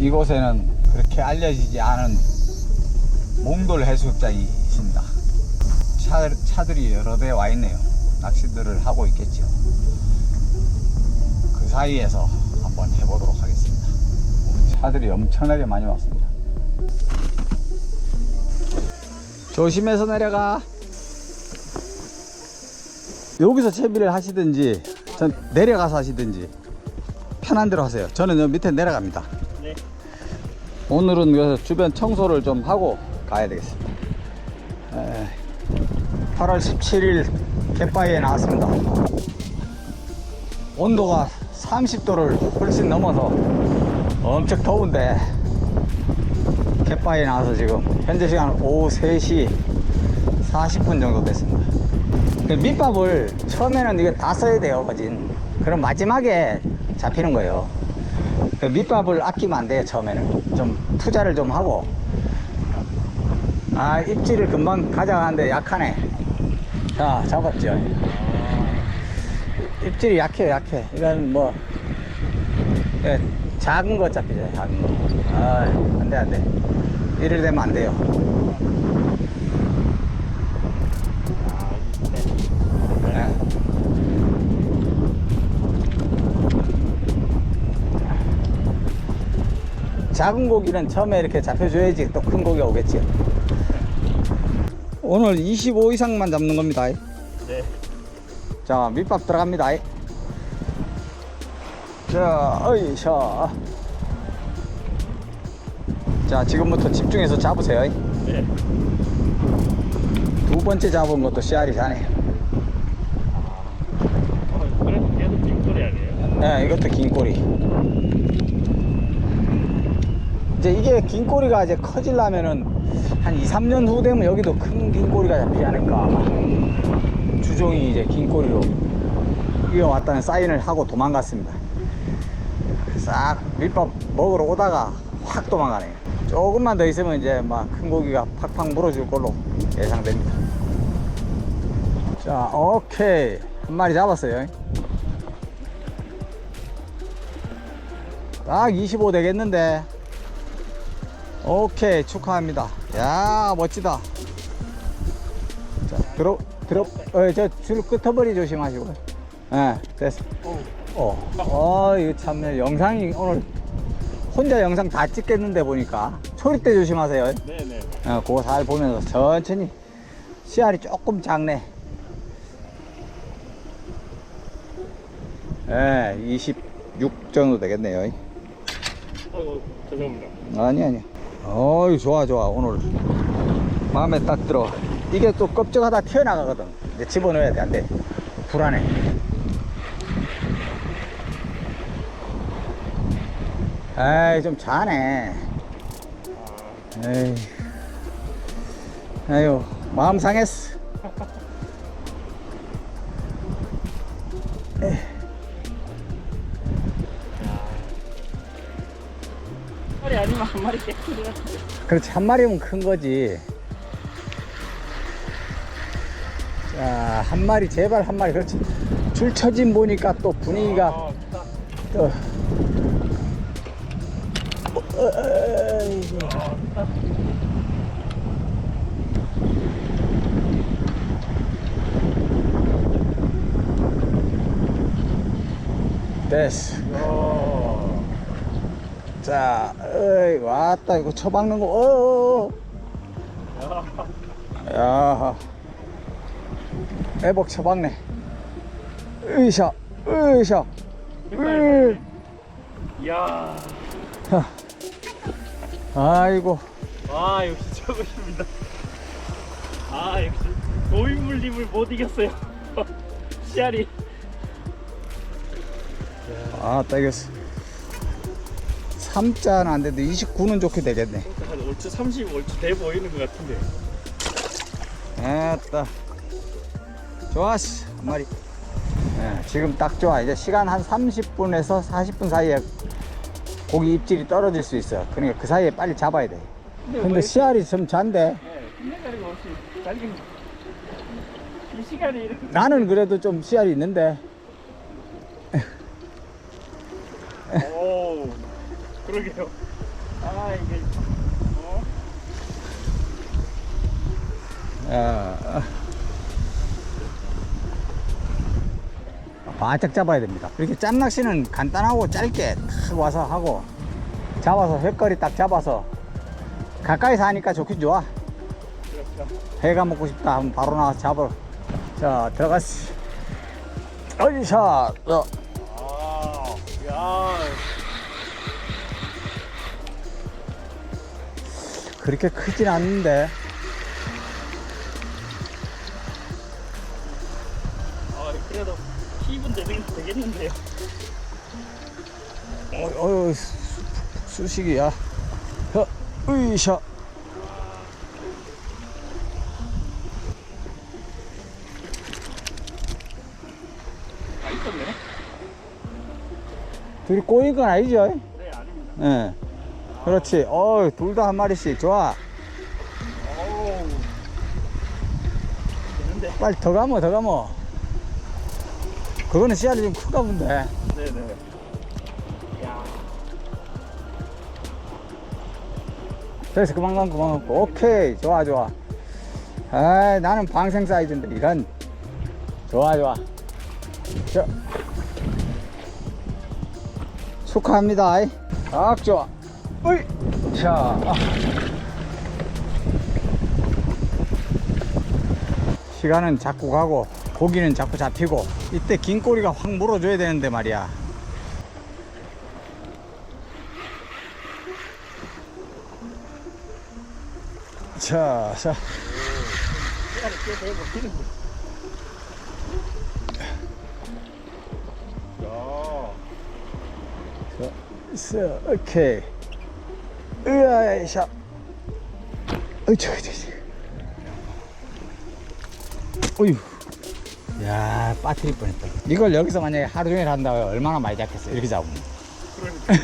이곳에는 그렇게 알려지지 않은 몽돌 해수욕장이 있습니다. 차, 차들이 여러 대 와 있네요. 낚시들을 하고 있겠죠. 그 사이에서 한번 해보도록 하겠습니다. 차들이 엄청나게 많이 왔습니다. 조심해서 내려가. 여기서 채비를 하시든지, 전 내려가서 하시든지, 편한 대로 하세요. 저는 여 밑에 내려갑니다. 네. 오늘은 그래서 주변 청소를 좀 하고 가야 되겠습니다. 에, 8월 17일 갯바위에 나왔습니다. 온도가 30도를 훨씬 넘어서 엄청 더운데 갯바위에 나와서 지금 현재 시간 오후 3시 40분 정도 됐습니다. 그 밑밥을 처음에는 이게 다 써야 돼요, 거진. 그럼 마지막에 잡히는 거예요. 그 밑밥을 아끼면 안 돼요, 처음에는. 좀 투자를 좀 하고. 아, 입질을 금방 가져가는데 약하네. 자, 잡았죠. 입질이 약해요, 약해. 이건 뭐, 예, 작은 거 잡히죠, 작은 거. 아, 안 돼, 안 돼. 이래 되면 안 돼요. 예. 작은 고기는 처음에 이렇게 잡혀줘야지 또 큰 고기가 오겠지. 오늘 25 이상만 잡는 겁니다. 네. 자, 밑밥 들어갑니다. 자, 어이샤. 자, 지금부터 집중해서 잡으세요. 네. 두 번째 잡은 것도 씨알이 사네. 어, 그래도 계속 빅소리 아니에요? 네, 이것도 긴 꼬리. 이제 이게 긴 꼬리가 이제 커질라면은 한 2, 3년 후 되면 여기도 큰 긴 꼬리가 잡히지 않을까. 주종이 이제 긴 꼬리로 이어왔다는 사인을 하고 도망갔습니다. 싹 밀밥 먹으러 오다가 확 도망가네요. 조금만 더 있으면 이제 막 큰 고기가 팍팍 물어줄 걸로 예상됩니다. 자, 오케이. 한 마리 잡았어요. 딱 25 되겠는데. 오케이, 축하합니다. 야, 멋지다. 자, 들어, 들어, 어, 저줄 끄터버리 조심하시고. 예, 됐어. 어, 어, 이거 참, 영상이 오늘 혼자 영상 다 찍겠는데 보니까. 초리 때 조심하세요. 네네. 어, 그거 잘 보면서 천천히. 씨알이 조금 작네. 예, 26 정도 되겠네요. 아이고, 죄송합니다. 아니 아니 어이 좋아 좋아 오늘. 마음에 딱 들어. 이게 또 껍질하다 튀어나가거든. 이제 집어넣어야 돼 안돼? 불안해. 에이 좀 자네. 에이. 아유 마음 상했어. 한 마리 아니면 한 마리 깨끗이 같은데. 그렇지 한 마리면 큰 거지 자 한 마리 제발 한 마리 그렇지 줄 쳐진 보니까 또 분위기가 아, 딱. 또 어, 어이구. 됐어 어. 자, 어이, 왔다, 이거 처박는 거, 어어어. 야 애복 처박네. 으이샤, 으이샤, 으이. 이야. 아이고, 아, 역시 최고십니다. 아, 역시 고인물님을 못 이겼어요. 씨알이. 아, 따겠어. 3자는 안 돼도 29는 좋게 되겠네. 한 얼추 30, 얼추 돼 보이는 것 같은데. 됐다. 좋았어, 한 마리. 예, 지금 딱 좋아. 이제 시간 한 30분에서 40분 사이에 고기 입질이 떨어질 수 있어. 그러니까 그 사이에 빨리 잡아야 돼. 근데 씨알이 좀 잔데 네, 힘내가리가 없이 달린 이 시간에 이렇게 나는 그래도 좀 씨알이 있는데 오 그러게요 아 이게 어? 어. 바짝 잡아야 됩니다. 이렇게 짬낚시는 간단하고 짧게 탁 와서 하고 잡아서 횟거리 딱 잡아서 가까이서 하니까 좋긴 좋아. 그렇죠. 회가 먹고 싶다 하면 바로 나와서 잡아. 자, 들어갔어. 어이샷. 어. 아, 야, 그렇게 크진 않는데. 아 그래도 힙은 되긴 되겠는데요. 어, 어, 수식이야. 어, 으이샤. 아 있었네. 둘이 꼬인 건 아니죠? 네 아닙니다. 예. 그렇지. 어, 둘 다 한 마리씩. 좋아. 어우. 되는데. 빨리 더 가면 더 가면. 그거는 씨알이 좀 큰가 본데. 네네. 야, 그래서 그만 가면 그만 가고. 오케이. 좋아, 좋아. 아 나는 방생 사이즈인데, 이런. 좋아, 좋아. 자. 축하합니다. 딱 좋아. 으이. 자. 아. 시간은 자꾸 가고, 고기는 자꾸 잡히고, 이때 긴 꼬리가 확 물어줘야 되는데 말이야. 자, 자. 자, 있어. 오케이. 으아이샤. 어이차, 어이차. 어휴. 야, 빠뜨릴 뻔했다. 이걸 여기서 만약에 하루 종일 한다고 얼마나 많이 잡겠어. 이렇게 잡으면. 그러니까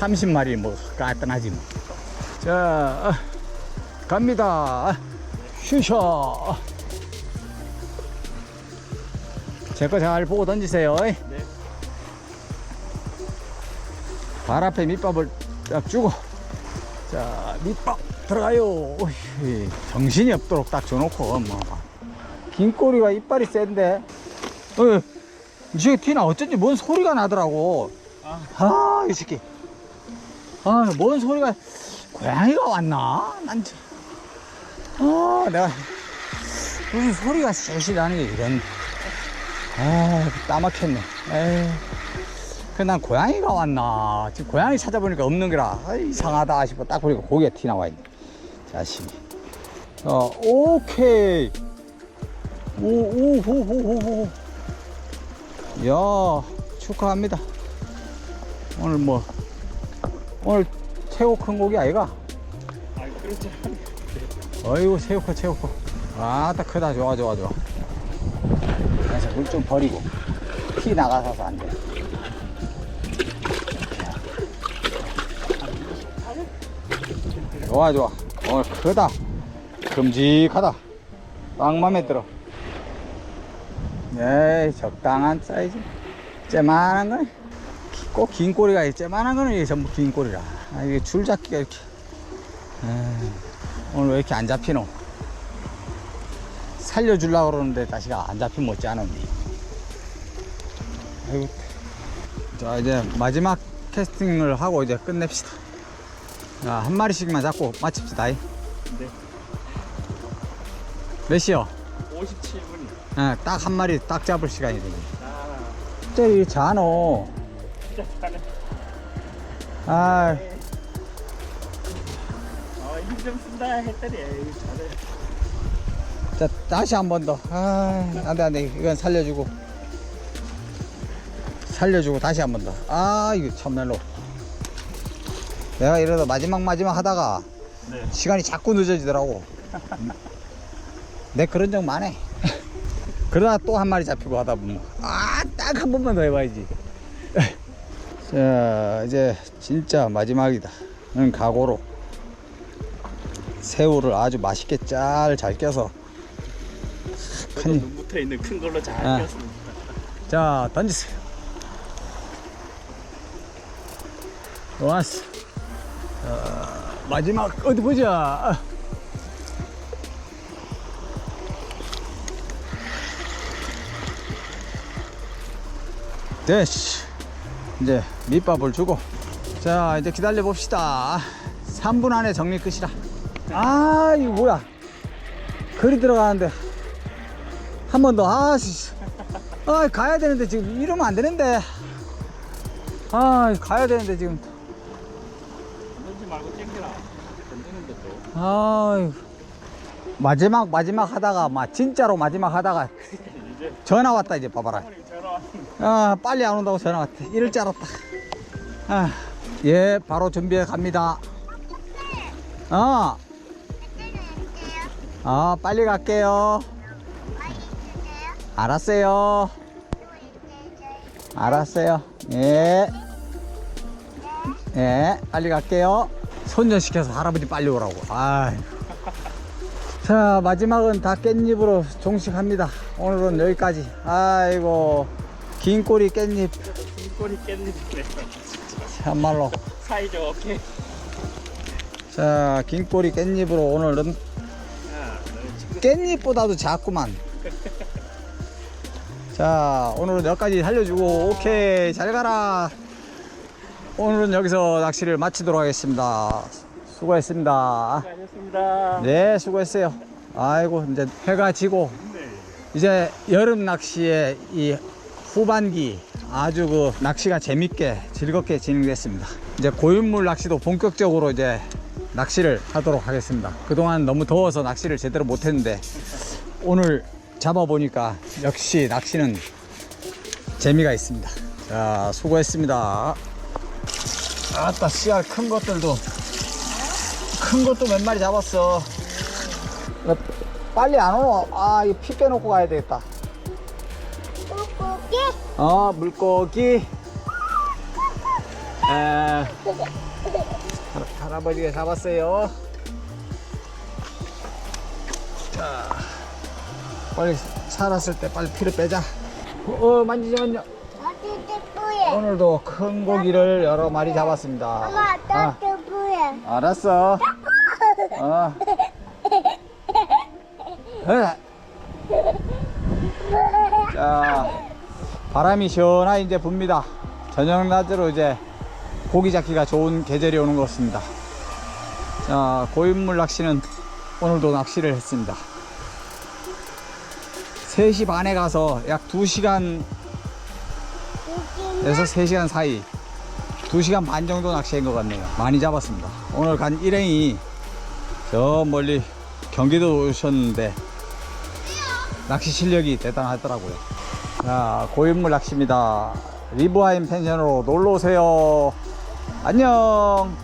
30마리 뭐, 까딱하지 뭐. 자, 아, 갑니다. 슈셔. 제 거 잘 보고 던지세요. 네. 발 앞에 밑밥을 딱 주고. 자 밑밥 들어가요. 오이, 정신이 없도록 딱 줘놓고 뭐긴 꼬리가 이빨이 센데. 어, 이제 티나 어쩐지 뭔 소리가 나더라고. 아, 아이 새끼. 아뭔 소리가 고양이가 왔나? 난 저- 아, 내가 무슨 소리가 쎄시 나는 게 이런. 아, 따막혔네. 에이. 그난 고양이가 왔나. 지금 고양이 찾아보니까 없는 거라. 아, 이상하다 싶어. 딱 보니까 고기가 티 나와 있네. 자식이. 어, 오케이. 오, 오, 호, 호, 호, 호. 야, 축하합니다. 오늘 뭐, 오늘 최고 큰 고기 아이가? 아 그렇지. 어이구, 최고 커, 최고 커. 아, 딱 크다. 좋아, 좋아, 좋아. 그래서 물 좀 버리고. 티 나가서 안 돼. 좋아, 좋아. 오늘 크다. 큼직하다. 딱 맘에 들어. 에이, 적당한 사이즈. 째만한 거네. 꼭긴 꼬리가. 째만한 거는 이게 전부 긴 꼬리라. 아, 이게 줄 잡기가 이렇게. 에이, 오늘 왜 이렇게 안 잡히노? 살려주려고 그러는데 다시가 안 잡히면 어찌 않았니? 아이고. 자, 이제 마지막 캐스팅을 하고 이제 끝냅시다. 자, 한 마리씩만 잡고 마칩시다. 이. 네. 몇 시요? 57분이. 예, 딱한 마리 딱 잡을 시간이 됩니다. 아, 이 잔어. 진짜 잘해. 아, 아, 힘좀 쓴다 했더니 에이, 잘해. 자, 다시 한 번 더. 아, 안 돼, 안 돼. 이건 살려주고. 살려주고 다시 한 번 더. 아, 이거 참말로. 내가 이러다 마지막 마지막 하다가 네. 시간이 자꾸 늦어지더라고. 내 그런 적 많네. 그러다 또한 마리 잡히고 하다 보면 아, 딱 한 번만 더 해봐야지. 자, 이제 진짜 마지막이다. 는 각오로 새우를 아주 맛있게 잘잘 껴서 저도 큰- 눈 붙어 있는 큰 걸로 잘 아. 꼈습니다. 자, 던지세요. 좋았어. 어, 마지막 어디 보자. 됐시. 이제 밑밥을 주고. 자, 이제 기다려 봅시다. 3분 안에 정리 끝이라. 아, 이거 뭐야. 글이 들어가는데. 한 번 더. 아, 씨. 아, 가야 되는데 지금 이러면 안 되는데. 아, 가야 되는데 지금. 던지 말고 땡겨라. 던지는데 또. 아, 마지막 마지막 하다가 막 진짜로 마지막 하다가 전화 왔다 이제 봐봐라. 아, 빨리 안 온다고 전화 왔다. 이럴 줄 알았다. 아, 예, 바로 준비해 갑니다. 어. 아, 빨리 갈게요. 알았어요. 알았어요. 예. 예, 빨리 갈게요. 손전시켜서 할아버지 빨리 오라고. 아이. 자, 마지막은 다 깻잎으로 종식합니다. 오늘은 여기까지. 아이고, 긴 꼬리 깻잎. 꼬리 깼는데 참말로. 사이좋게. 자, 긴 꼬리 깻잎으로 오늘은 깻잎보다도 작구만. 자, 오늘은 여기까지 살려주고, 오케이, 잘 가라. 오늘은 여기서 낚시를 마치도록 하겠습니다. 수고했습니다. 수고하셨습니다. 네, 수고했어요. 아이고, 이제 해가 지고, 네. 이제 여름 낚시의 이 후반기 아주 그 낚시가 재밌게 즐겁게 진행됐습니다. 이제 고인물 낚시도 본격적으로 이제 낚시를 하도록 하겠습니다. 그동안 너무 더워서 낚시를 제대로 못했는데 오늘 잡아보니까 역시 낚시는 재미가 있습니다. 자, 수고했습니다. 아따, 씨알 큰 것들도 큰 것도 몇 마리 잡았어. 어, 빨리 안 오노? 아, 이거 피 빼놓고 가야 되겠다. 물고기 어, 물고기. 에, 할- 할아버지가 잡았어요. 자, 빨리 살았을 때 빨리 피를 빼자. 어, 만지지만요. 오늘도 큰 고기를 여러 마리 잡았습니다. 엄마 아, 또 뜯고에 알았어. 어. 에. 자, 바람이 시원하게 이제 붑니다. 저녁 낮으로 이제 고기 잡기가 좋은 계절이 오는 것 같습니다. 자, 고인물 낚시는 오늘도 낚시를 했습니다. 3시 반에 가서 약 2시간 웃기는 3시간 사이 2시간 반 정도 낚시한 것 같네요. 많이 잡았습니다. 오늘 간 일행이 저 멀리 경기도 오셨는데 낚시 실력이 대단하더라고요. 자, 고인물 낚시입니다. 리브하임 펜션으로 놀러 오세요. 안녕.